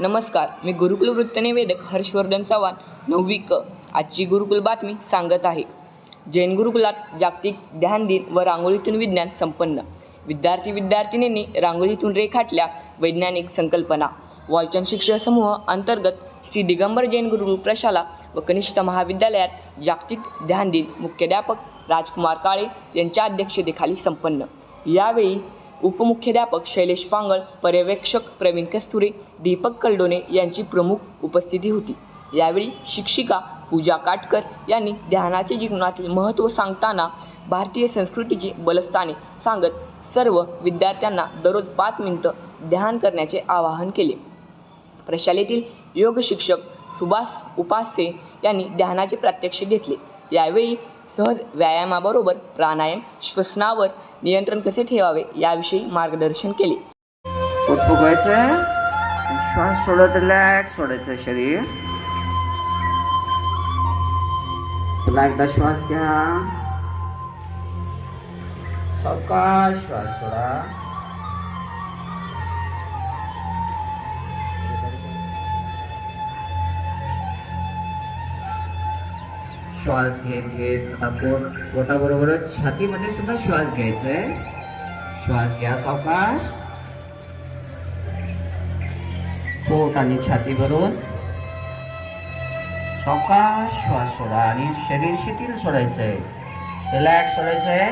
नमस्कार मी गुरुकुल वृत्तनिवेदक हर्षवर्धन चव्हाण नववी क. आजची गुरुकुल बातमी सांगत आहे. जैन गुरुकुलात जागतिक ध्यान दिन व रांगोळीतून विज्ञान संपन्न. विद्यार्थी विद्यार्थिनींनी रांगोळीतून रेखाटल्या वैज्ञानिक संकल्पना. वालचंद शिक्षण समूह अंतर्गत श्री दिगंबर जैन गुरुकुल प्रशाला व कनिष्ठ महाविद्यालयात जागतिक ध्यान दिन मुख्याध्यापक राजकुमार काळे यांच्या अध्यक्षतेखाली संपन्न. यावेळी उपमुख्याध्यापक शैलेश पांगळ पर्यवेक्षक प्रवीण कस्तुरे दीपक कलडोने यांची प्रमुख उपस्थिती होती. यावेळी शिक्षिका पूजा काटकर यांनी ध्यानाचे जीवनातील महत्त्व सांगताना भारतीय संस्कृतीची बलस्थाने सांगत सर्व विद्यार्थ्यांना दररोज पाच मिनिटं ध्यान करण्याचे आवाहन केले. प्रशालेतील योग शिक्षक सुभाष उपासे यांनी ध्यानाचे प्रात्यक्षिक घेतले. यावेळी सहज व्यायामाबरोबर प्राणायाम श्वसनावर नियंत्रण कसे ठेवावे याविषयी मार्गदर्शन केले. पोट श्वास सोडत रिलॅक्स सोडायचं शरीर. पुन्हा एकदा श्वास घ्या. सावकाश श्वास सोडा. श्वास घेत घेत आता पोट पोटाबरोबरच छातीमध्ये सुद्धा श्वास घ्यायचा आहे श्वास घ्या सावकाश. पोट आणि छाती भरून. सावकाश श्वास सोडा आणि शरीर शिथिल सोडायचं आहे रिलॅक्स आहे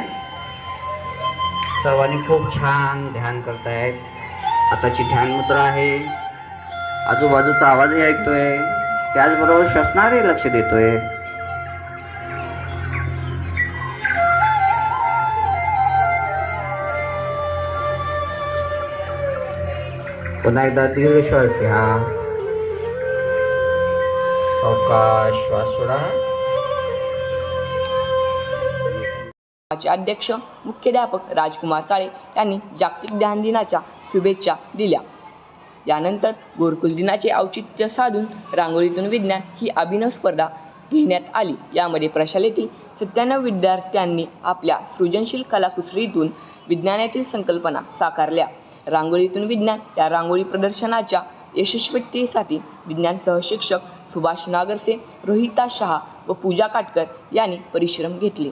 सर्वांनी खूप छान ध्यान करतायत. आताची ध्यान मुद्रा आहे. आजूबाजूचा आवाजही ऐकतोय. त्याचबरोबर श्वसनारही लक्ष देतोय. पुन्हा एकदा दीर्घ श्वास घ्या. सावकाश श्वास सोडा. अध्यक्ष मुख्याध्यापक राजकुमार काळे यांनी जागतिक ध्यान दिनाच्या शुभेच्छा दिल्या. यानंतर गुरुकुल दिनाचे औचित्य साधून रांगोळीतून विज्ञान ही अभिनव स्पर्धा घेण्यात आली. यामध्ये प्रशालेतील सत्त्याण्णव विद्यार्थ्यांनी आपल्या सृजनशील कलाकुसरीतून विज्ञानातील संकल्पना साकारल्या. रांगोळीतून विज्ञान या रांगोळी प्रदर्शनाच्या यशस्वीतेसाठी विज्ञान सहशिक्षक सुभाष नागरसे रोहिता शहा व पूजा काटकर यांनी परिश्रम घेतले.